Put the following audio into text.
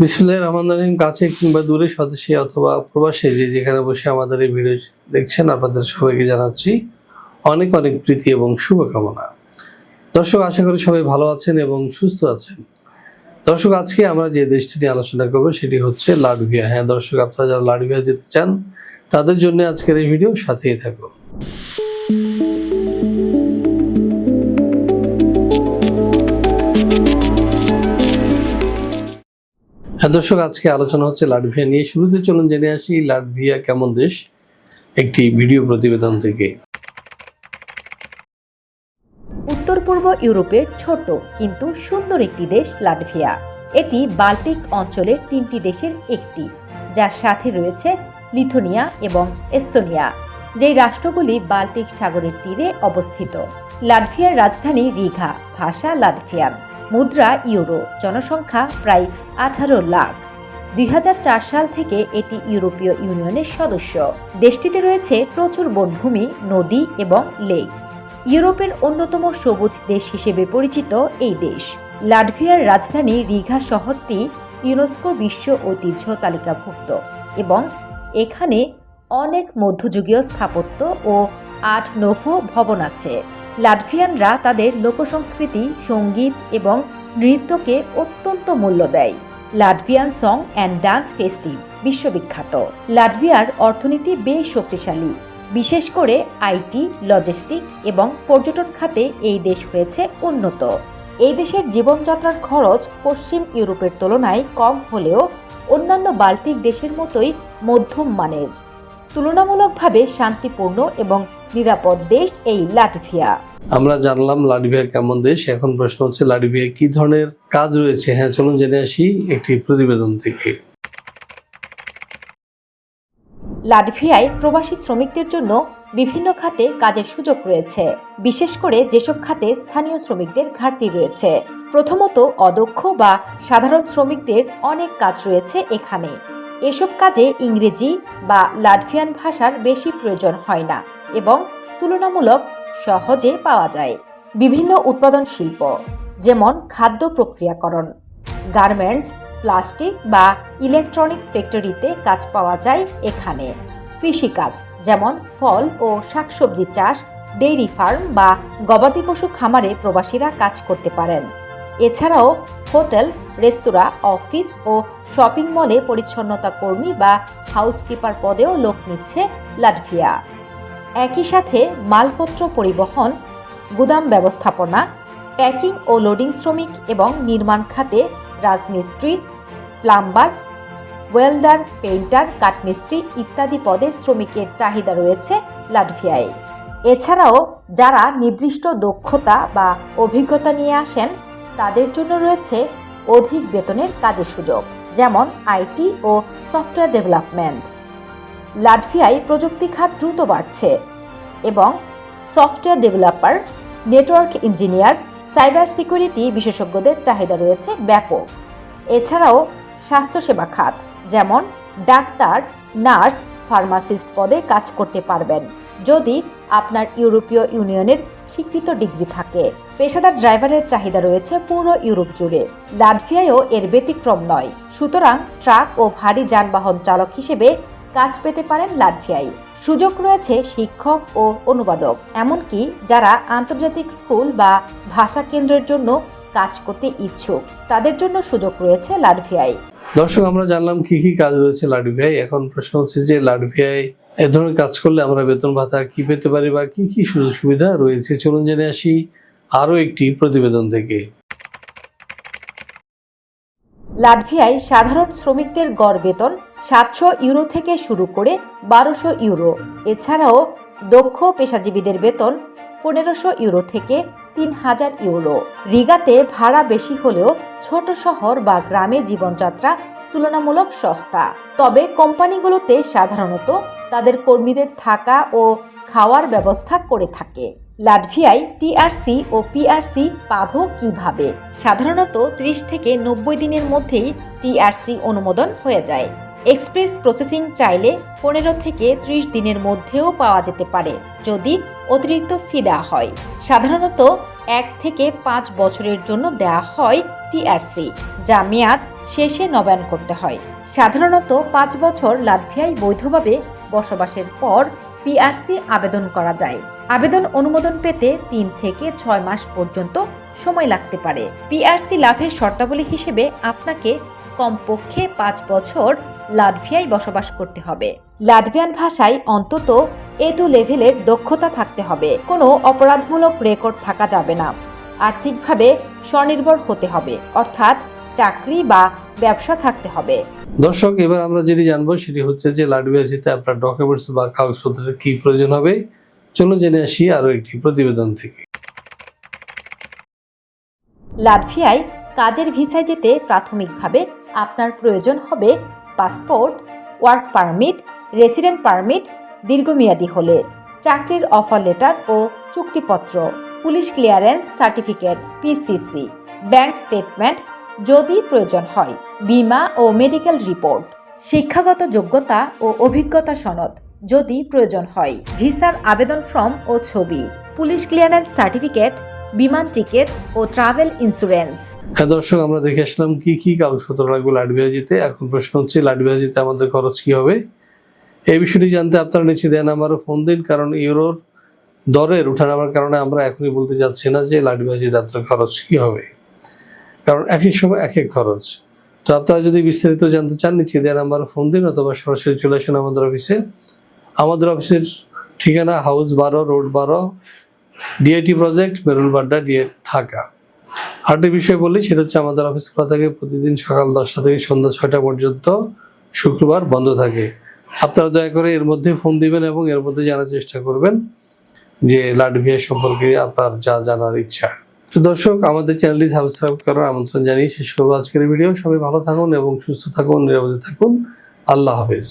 বিসমুল্লাহ রহমান রহিম, কাছে কিংবা দূরে স্বদেশী অথবা প্রবাসী যে যেখানে বসে আমাদের এই ভিডিও দেখছেন, আপনাদের সবাইকে জানাচ্ছি অনেক অনেক প্রীতি এবং শুভকামনা। দর্শক, আশা করি সবাই ভালো আছেন এবং সুস্থ আছেন। দর্শক, আজকে আমরা যে দেশটি নিয়ে আলোচনা করব সেটি হচ্ছে লাটভিয়া হ্যাঁ দর্শক, আপনারা যারা লাটভিয়া যেতে চান, তাদের জন্য আজকের এই ভিডিও সাথেই থাকুন। দর্শক, আজকে আলোচনা হচ্ছে লাটভিয়া নিয়ে। শুরুতে চলুন জেনে আসি লাটভিয়া কেমন দেশ, একটি ভিডিও প্রতিবেদন থেকে। উত্তর পূর্ব ইউরোপের ছোট কিন্তু সুন্দর একটি দেশ লাটভিয়া। এটি বাল্টিক অঞ্চলের তিনটি দেশের একটি, যার সাথে রয়েছে লিথুনিয়া এবং এস্তোনিয়া, যেই রাষ্ট্রগুলি বাল্টিক সাগরের তীরে অবস্থিত। লাটভিয়ার রাজধানী রিঘা, ভাষা লাটভিয়ান। মুদ্রা ইউরো, জনসংখ্যা প্রায় আঠারো লাখ। দুই হাজার চার সাল থেকে এটি ইউরোপীয় ইউনিয়নের সদস্য। দেশটিতে রয়েছে প্রচুর বনভূমি, নদী এবং লেক। ইউরোপের অন্যতম সবুজ দেশ হিসেবে পরিচিত এই দেশ। লাটভিয়ার রাজধানী রিঘা শহরটি ইউনেস্কো বিশ্ব ঐতিহ্য তালিকাভুক্ত এবং এখানে অনেক মধ্যযুগীয় স্থাপত্য ও আট নোভো ভবন আছে। লাটভিয়ানরা তাদের লোকসংস্কৃতি, সংগীত এবং নৃত্যকে অত্যন্ত মূল্য দেয়। Latvian song and dance festival, বিশ্ববিখ্যাত। লাটভিয়ার অর্থনীতি বেশ শক্তিশালী। বিশেষ করে আইটি, লজিস্টিক এবং পর্যটন খাতে এই দেশ হয়েছে উন্নত। এই দেশের জীবনযাত্রার খরচ পশ্চিম ইউরোপের তুলনায় কম হলেও অন্যান্য বাল্টিক দেশের মতোই মধ্যম মানের। তুলনামূলকভাবে শান্তিপূর্ণ এবং নিরাপদ দেশ এই লাটভিয়া। আমরা জানলাম লাটভিয়া কেমন দেশ এখন প্রশ্ন হচ্ছে লাটভিয়া কি ধরনের কাজ রয়েছে? হ্যাঁ চলুন জেনে আসি একটি প্রতিবেদন থেকে। লাটভিয়ায় প্রবাসী শ্রমিকদের জন্য বিভিন্ন খাতে কাজের সুযোগ রয়েছে। বিশেষ করে যেসব খাতে স্থানীয় শ্রমিকদের ঘাটতি রয়েছে। প্রথমত অদক্ষ বা সাধারণ শ্রমিকদের অনেক কাজ রয়েছে এখানে। এসব কাজে ইংরেজি বা লাটভিয়ান ভাষার বেশি প্রয়োজন হয় না। এবং তুলনামূলক সহজে পাওয়া যায়। বিভিন্ন উৎপাদন শিল্প, যেমন খাদ্য প্রক্রিয়াকরণ, গার্মেন্টস, প্লাস্টিক বা ইলেকট্রনিক্স ফ্যাক্টরিতে কাজ পাওয়া যায় এখানে। কৃষিকাজ, যেমন ফল ও শাকসবজি চাষ, ডেইরি ফার্ম বা গবাদি পশু খামারে প্রবাসীরা কাজ করতে পারেন। এছাড়াও হোটেল, রেস্তোরাঁ, অফিস ও শপিং মলে পরিচ্ছন্নতা কর্মী বা হাউসকিপার পদেও লোক নিচ্ছে লাটভিয়া। একই সাথে মালপত্র পরিবহন, গুদাম ব্যবস্থাপনা, প্যাকিং ও লোডিং শ্রমিক এবং নির্মাণ খাতে রাজমিস্ত্রি, প্লাম্বার, ওয়েল্ডার, পেইন্টার, কাঠমিস্ত্রি ইত্যাদি পদে শ্রমিকের চাহিদা রয়েছে লাটভিয়ায়। এছাড়াও যারা নির্দিষ্ট দক্ষতা বা অভিজ্ঞতা নিয়ে আসেন, তাদের জন্য রয়েছে অধিক বেতনের কাজের সুযোগ, যেমন আইটি ও সফটওয়্যার ডেভেলপমেন্ট। লাটভিয়ায় প্রযুক্তি খাত দ্রুত বাড়ছে এবং software developer, network engineer, cyber security বিশেষজ্ঞদের চাহিদা রয়েছে ব্যাপক। এছাড়াও স্বাস্থ্যসেবা খাত, যেমন ডাক্তার, নার্স, ফার্মাসিস্ট পদে কাজ করতে পারবেন যদি আপনার ইউরোপীয় ইউনিয়নের স্বীকৃত ডিগ্রি থাকে। পেশাদার ড্রাইভারের চাহিদা রয়েছে পুরো ইউরোপ জুড়ে। লাটভিয়ায়ও এর ব্যতিক্রম নয়। সুতরাং ট্রাক ও ভারী যানবাহন চালক হিসেবে কাজ পেতে পারেন লাটভিয়ায়। সুযোগ রয়েছে শিক্ষক ও অনুবাদক এমনকি যারা আন্তর্জাতিক স্কুল বা ভাষা কেন্দ্রের জন্য কাজ করতে ইচ্ছুক তাদের জন্য সুযোগ রয়েছে লাটভিয়ায়। দর্শক আমরা জানলাম কি কি কাজ রয়েছে লাটভিয়ায়। এখন প্রশ্ন হচ্ছে যে লাটভিয়ায় এ ধরনের কাজ করলে আমরা বেতন ভাতা কি পেতে পারি বা কি কি সুযোগ সুবিধা রয়েছে? চলুন জেনে আসি আরও একটি প্রতিবেদন থেকে। লাটভিয়ায় সাধারণ শ্রমিকদের গড় বেতন সাতশো ইউরো থেকে শুরু করে বারোশো ইউরো। এছাড়াও দক্ষ পেশাজীবীদের বেতন পনেরোশো ইউরো থেকে তিন হাজার ইউরো। রিগাতে ভাড়া বেশি হলেও ছোট শহর বা গ্রামে জীবনযাত্রা তুলনামূলক সস্তা। তবে কোম্পানিগুলোতে সাধারণত তাদের কর্মীদের থাকা ও খাওয়ার ব্যবস্থা করে থাকে। লাটভিয়ায় টিআরসি ও পিআরসি পাব কীভাবে? সাধারণত ত্রিশ থেকে নব্বই দিনের মধ্যেই টিআরসি অনুমোদন হয়ে যায়। এক্সপ্রেস প্রসেসিং চাইলে পনেরো থেকে ত্রিশ দিনের মধ্যেও পাওয়া যেতে পারে যদি অতিরিক্ত ফি দেওয়া হয়। সাধারণত এক থেকে পাঁচ বছরের জন্য দেওয়া হয় টিআরসি যা মেয়াদ শেষে নবায়ন করতে হয়। সাধারণত পাঁচ বছর লাটভিয়ায় বৈধভাবে বসবাসের পর পিআরসি আবেদন করা যায়। আবেদন অনুমোদন পেতে তিন থেকে ছয় মাস পর্যন্ত সময় লাগতে পারে। পিআরসি লাভের শর্তাবলী হিসেবে আপনাকে কমপক্ষে পাঁচ বছর লাটভিয়ায় বসবাস করতে হবে। লাটভিয়ান ভাষায় অন্তত এ টু লেভেলের দক্ষতা থাকতে হবে। কোনো অপরাধমূলক রেকর্ড থাকা যাবে না। আর্থিকভাবে স্বনির্ভর হতে হবে। অর্থাৎ চাকরি বা ব্যবসা থাকতে হবে। দর্শক এবার আমরা যেটি জানব সেটি হচ্ছে যে লাটভিয়াজিতে আপনার ডকুমেন্টস বা কাগজপত্রের কি প্রয়োজন হবে? চলুন জেনে আসি আরও একটি প্রতিবেদন থেকে। লাটভিয়ায় কাজের ভিসায় যেতে প্রাথমিকভাবে আপনার প্রয়োজন হবে passport, work permit, resident permit, দীর্ঘমেয়াদী হলে, চাকরির অফার লেটার ও চুক্তিপত্র, police clearance certificate PCC bank statement যদি প্রয়োজন হয়, বীমা ও মেডিকেল রিপোর্ট, শিক্ষাগত যোগ্যতা ও অভিজ্ঞতা সনদ যদি প্রয়োজন হয়, ভিসার আবেদন ফর্ম ও ছবি, পুলিশ ক্লিয়ারেন্স সার্টিফিকেট বিমান টিকিট ও ট্রাভেল ইন্স্যুরেন্স। হ্যাঁ দর্শক, আমরা দেখে আসলাম কি কি কাগজপত্র লাগবে লাটভিয়াজিতে। এখন প্রশ্ন হচ্ছে, লাটভিয়াজিতে আমাদের খরচ কি হবে? এই বিষয়টি জানতে আপনারা নিচে দেন আমারও ফোন দিন, কারণ ইউরোর দরের উঠানামার কারণে আমরা এখনই বলতে যাচ্ছি না যে লাটভিয়াজিতে আপনার খরচ কি হবে। কারণ এক এক সময় এক এক খরচ। তো আপনারা যদি বিস্তারিত জানতে চান, নিচে দেন আমার ফোন দিন, অথবা সরাসরি চলে আসেন আমাদের অফিসে। আমাদের অফিসের ঠিকানা হাউস বারো, রোড বারো DIT project Merul Badda DA Dhaka আরেকটি বিষয় বলি, সেটা হচ্ছে আমাদের অফিস খোলা থাকে প্রতিদিন সকাল দশটা থেকে সন্ধ্যা ছয়টা পর্যন্ত, শুক্রবার বন্ধ থাকে। আপনারা দয়া করে এর মধ্যে ফোন দিবেন এবং এর মধ্যে জানার চেষ্টা করবেন যে লাডভিয়া সম্পর্কে আপনার যা জানার ইচ্ছা। তো দর্শক, আমাদের চ্যানেলটি সাবস্ক্রাইব করার আমন্ত্রণ জানিয়ে শেষ করব আজকের ভিডিও। সবাই ভালো থাকুন এবং সুস্থ থাকুন, নিরাপদে থাকুন। আল্লাহ হাফেজ।